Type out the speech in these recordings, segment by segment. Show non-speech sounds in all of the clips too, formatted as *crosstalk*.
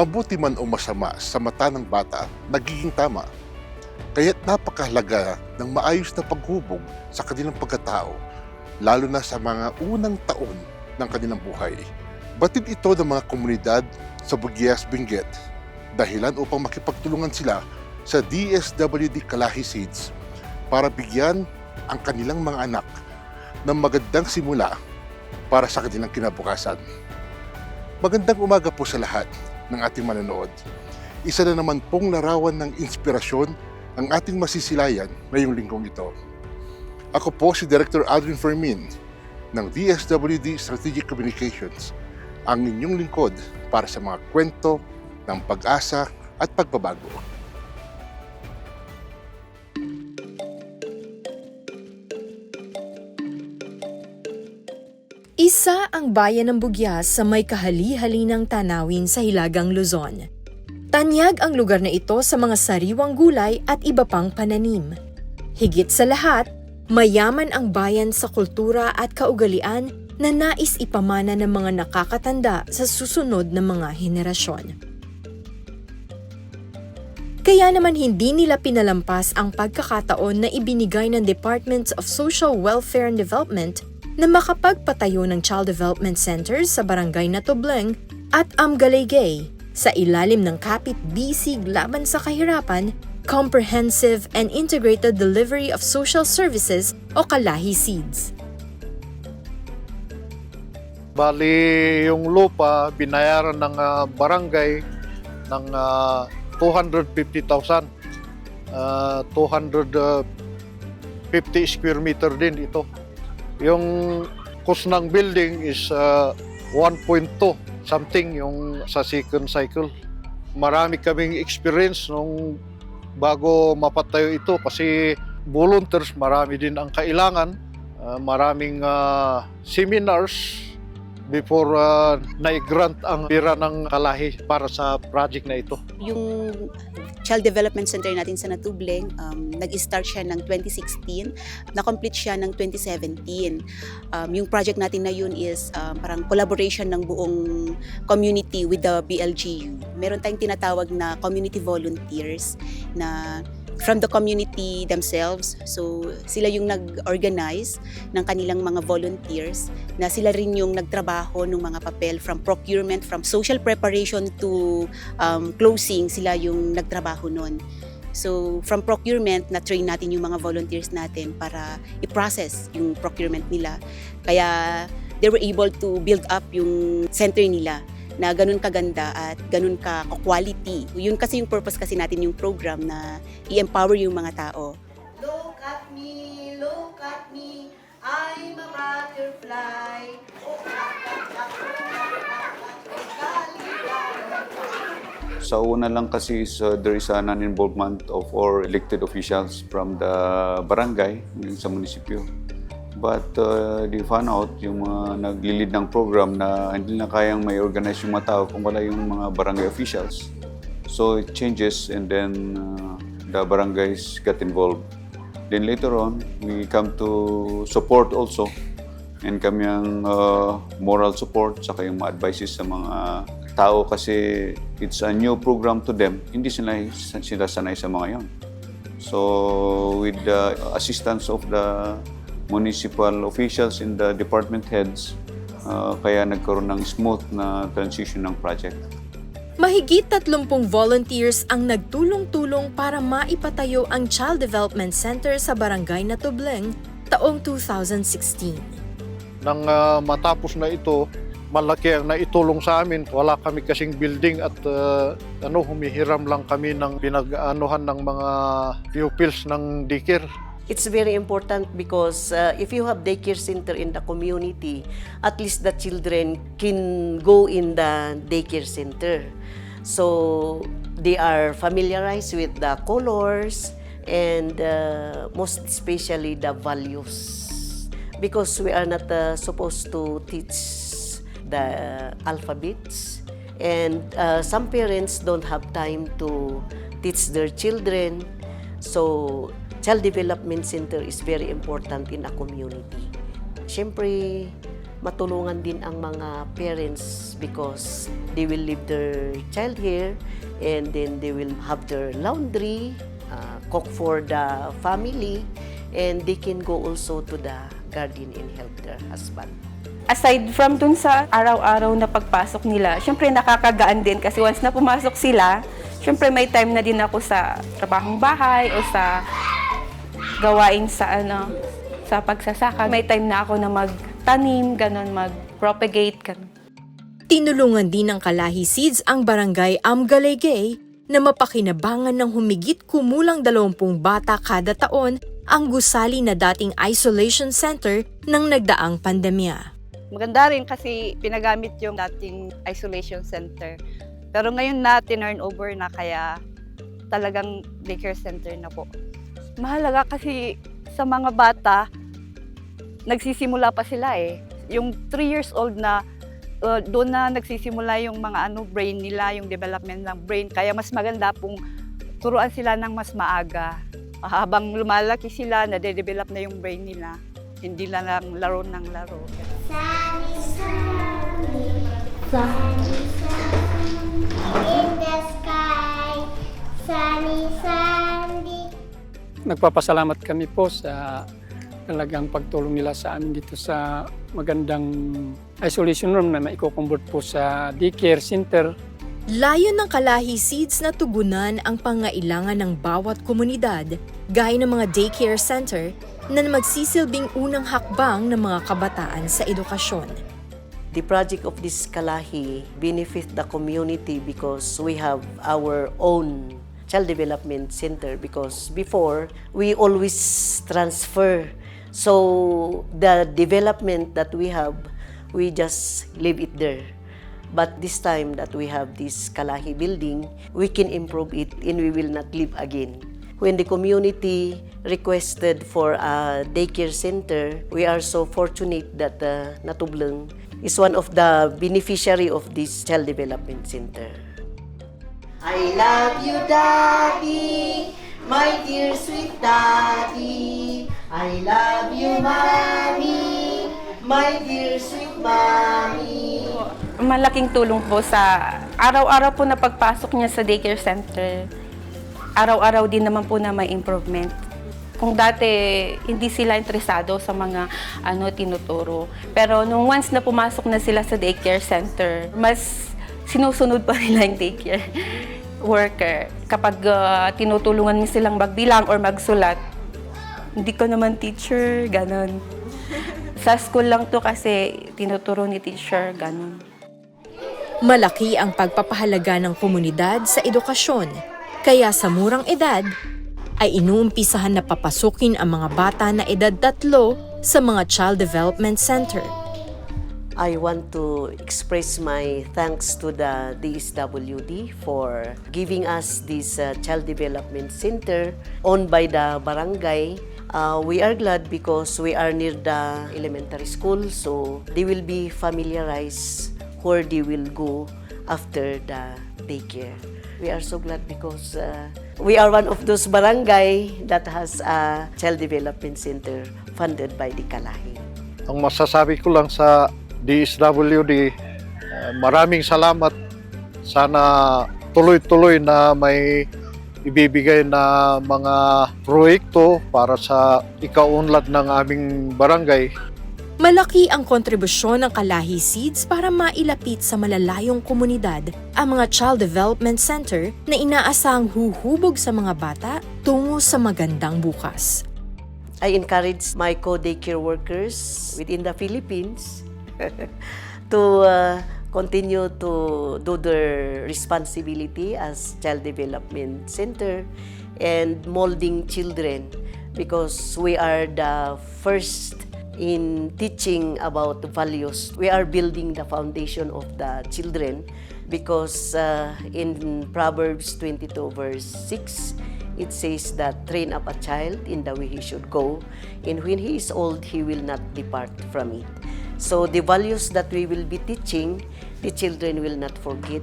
mabuti man o masama sa mata ng bata, nagiging tama. Kaya't napakahalaga ng maayos na paghubog sa kanilang pagkatao, lalo na sa mga unang taon ng kanilang buhay. Batid ito ng mga komunidad sa Bugias Benguet, dahilan upang makipagtulungan sila sa DSWD Kalahi Seeds para bigyan ang kanilang mga anak ng magandang simula para sa kanilang kinabukasan. Magandang umaga po sa lahat ng ating manonood. Isa na naman pong larawan ng inspirasyon ang ating masisilayan ngayong linggong ito. Ako po si Director Adrian Fermin ng DSWD Strategic Communications, ang inyong lingkod para sa mga kwento ng pag-asa at pagbabago. Isa ang bayan ng Bugyas sa may kahali-halinang tanawin sa Hilagang Luzon. Tanyag ang lugar na ito sa mga sariwang gulay at iba pang pananim. Higit sa lahat, mayaman ang bayan sa kultura at kaugalian na nais ipamana ng mga nakakatanda sa susunod na mga henerasyon. Kaya naman hindi nila pinalampas ang pagkakataon na ibinigay ng Department of Social Welfare and Development na makapagpatayo ng Child Development Centers sa barangay na Tobleng at Amgalegay sa ilalim ng Kapit Bisig Laban sa Kahirapan, Comprehensive and Integrated Delivery of Social Services o Kalahi Seeds. Bali, yung lupa, binayaran ng ah, barangay ng ah, 250,000. Ah, 250 square meter din ito. Yung cost ng building is ah, 1.2 something yung sa second cycle. Marami kaming experience nung bago mapatayo ito kasi volunteers marami din ang kailangan. Ah, maraming ah, seminars before uh, na-grant ang pira ng kalahi para sa project na ito. Yung Child Development Center natin sa Natubleng, um, nag-start siya ng 2016, na-complete siya ng 2017. Um, yung project natin na yun is um, parang collaboration ng buong community with the BLGU. Meron tayong tinatawag na community volunteers na from the community themselves. So, sila yung nag-organize ng kanilang mga volunteers na sila rin yung nagtrabaho ng mga papel from procurement, from social preparation to um, closing, sila yung nagtrabaho nun. So, from procurement, na-train natin yung mga volunteers natin para i-process yung procurement nila. Kaya, they were able to build up yung center nila na ganun kaganda at ganun ka quality. Yun kasi yung purpose kasi natin yung program na i-empower yung mga tao. Look at me, look at me, I'm a butterfly. Sa una lang kasi is uh, there is a non-involvement of our elected officials from the barangay yung sa munisipyo. But uh, they found out yung mga nagli-lead ng program na hindi na kayang may organize yung mga tao kung wala yung mga barangay officials. So it changes and then uh, the barangays got involved. Then later on, we come to support also and kami ang uh, moral support saka yung mga advices sa mga tao kasi it's a new program to them. Hindi sila, sila sanay sa mga yon. So with the assistance of the municipal officials and the department heads, uh, kaya nagkaroon ng smooth na transition ng project. Mahigit 30 volunteers ang nagtulong-tulong para maipatayo ang Child Development Center sa barangay na Tobleng taong 2016. Nang ah, matapos na ito, malaki ang naitulong sa amin. Wala kami kasing building at ah, ano, humihiram lang kami ng pinag-anuhan ng mga pupils ng daycare. It's very important because uh, if you have daycare center in the community, at least the children can go in the daycare center. So they are familiarized with the colors and uh, most especially the values. Because we are not uh, supposed to teach the alphabets and uh, some parents don't have time to teach their children. So Child Development Center is very important in a community. Siyempre, matulungan din ang mga parents because they will leave their child here and then they will have their laundry, uh, cook for the family, and they can go also to the garden and help their husband. aside from dun sa araw-araw na pagpasok nila, syempre nakakagaan din kasi once na pumasok sila, syempre may time na din ako sa trabahong bahay o sa gawain sa ano, sa pagsasaka. May time na ako na magtanim, ganun, mag-propagate, ganun. Tinulungan din ng Kalahi Seeds ang barangay Amgalegay na mapakinabangan ng humigit kumulang 20 bata kada taon ang gusali na dating isolation center ng nagdaang pandemya. Maganda rin kasi pinagamit yung dating isolation center. Pero ngayon na, tinurn over na kaya talagang daycare center na po. Mahalaga kasi sa mga bata, nagsisimula pa sila eh. Yung 3 years old na, uh, doon na nagsisimula yung mga ano brain nila, yung development ng brain. Kaya mas maganda pong turuan sila ng mas maaga. Habang lumalaki sila, nade-develop na yung brain nila. Hindi lang laro ng laro. Sunny, sunny, sunny in the sky. Sunny, sunny. Nagpapasalamat kami po sa talagang pagtulong nila sa amin dito sa magandang isolation room na maiko-convert po sa daycare center. Layo ng Kalahi Seeds na tugunan ang pangailangan ng bawat komunidad, gaya ng mga daycare center na magsisilbing unang hakbang ng mga kabataan sa edukasyon. The project of this Kalahi benefit the community because we have our own child development center because before we always transfer. So the development that we have, we just leave it there. But this time that we have this Kalahi building, we can improve it and we will not leave again. When the community requested for a daycare center, we are so fortunate that uh, Natubleng is one of the beneficiary of this child development center. I love you, Daddy, my dear sweet Daddy. I love you, Mommy, my dear sweet Mommy. Malaking tulong po sa araw-araw po na pagpasok niya sa daycare center. Araw-araw din naman po na may improvement. Kung dati hindi sila interesado sa mga ano tinuturo. Pero nung once na pumasok na sila sa daycare center, mas sinusunod pa nila yung daycare worker. Kapag ah, tinutulungan mo silang magbilang or magsulat, hindi ko naman teacher, ganon. Sa school lang to kasi tinuturo ni teacher, ganon. Malaki ang pagpapahalaga ng komunidad sa edukasyon, kaya sa murang edad ay inuumpisahan na papasukin ang mga bata na edad tatlo sa mga Child Development Center. I want to express my thanks to the DSWD for giving us this uh, child development center owned by the barangay. Uh, we are glad because we are near the elementary school, so they will be familiarized where they will go after the daycare. We are so glad because uh, we are one of those barangay that has a child development center funded by the Kalahi. Ang masasabi ko lang sa DSWD, uh, maraming salamat. Sana tuloy-tuloy na may ibibigay na mga proyekto para sa ikaunlad ng aming barangay. Malaki ang kontribusyon ng Kalahi Seeds para mailapit sa malalayong komunidad ang mga Child Development Center na inaasahang huhubog sa mga bata tungo sa magandang bukas. I encourage my co-daycare workers within the Philippines *laughs* to uh, continue to do their responsibility as child development center and molding children because we are the first in teaching about values. We are building the foundation of the children because uh, in Proverbs 22 verse 6 it says that train up a child in the way he should go and when he is old he will not depart from it. So the values that we will be teaching, the children will not forget.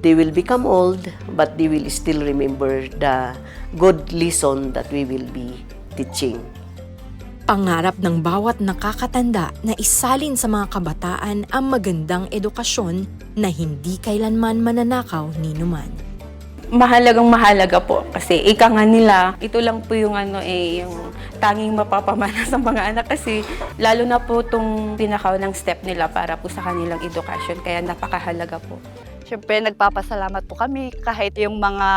They will become old, but they will still remember the good lesson that we will be teaching. Pangarap ng bawat nakakatanda na isalin sa mga kabataan ang magandang edukasyon na hindi kailanman mananakaw ni numan. mahalagang mahalaga po kasi ika nga nila, ito lang po yung ano eh, yung tanging mapapamana sa mga anak kasi lalo na po itong pinakaw ng step nila para po sa kanilang edukasyon. Kaya napakahalaga po. Siyempre, nagpapasalamat po kami kahit yung mga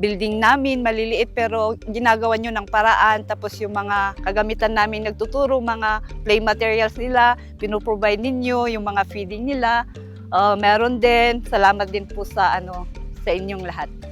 building namin maliliit pero ginagawa nyo ng paraan. Tapos yung mga kagamitan namin nagtuturo mga play materials nila pinoprovide ninyo yung mga feeding nila. Uh, meron din. Salamat din po sa ano sa inyong lahat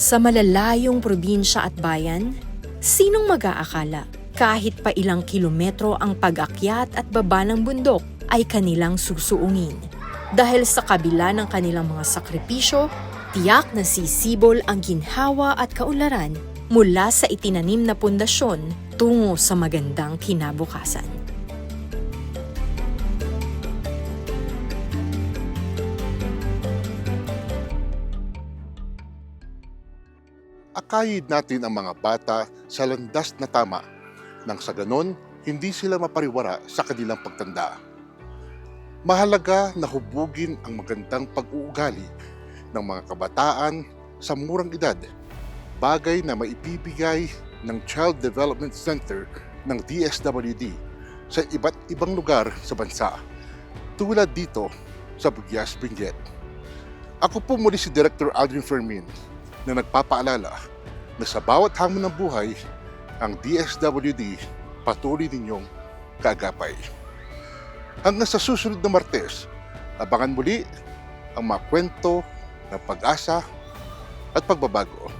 Sa malalayong probinsya at bayan, sinong mag-aakala kahit pa ilang kilometro ang pag-akyat at baba ng bundok ay kanilang susuungin. Dahil sa kabila ng kanilang mga sakripisyo, tiyak na sisibol ang ginhawa at kaunlaran mula sa itinanim na pundasyon tungo sa magandang kinabukasan. Akayid natin ang mga bata sa landas na tama nang sa ganon, hindi sila mapariwara sa kanilang pagtanda. Mahalaga na hubugin ang magandang pag-uugali ng mga kabataan sa murang edad, bagay na maibibigay ng Child Development Center ng DSWD sa iba't ibang lugar sa bansa, tulad dito sa Bugyas, Benguet. Ako po muli si Director Aldrin Fermin na nagpapaalala na sa bawat hamon ng buhay, ang DSWD patuloy ninyong kaagapay. Hanggang sa susunod na Martes, abangan muli ang mga kwento ng pag-asa at pagbabago